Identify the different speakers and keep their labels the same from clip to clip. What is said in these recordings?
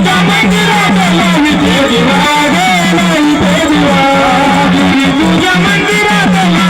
Speaker 1: तुझ्या मंदिरात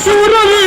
Speaker 1: 兄
Speaker 2: 弟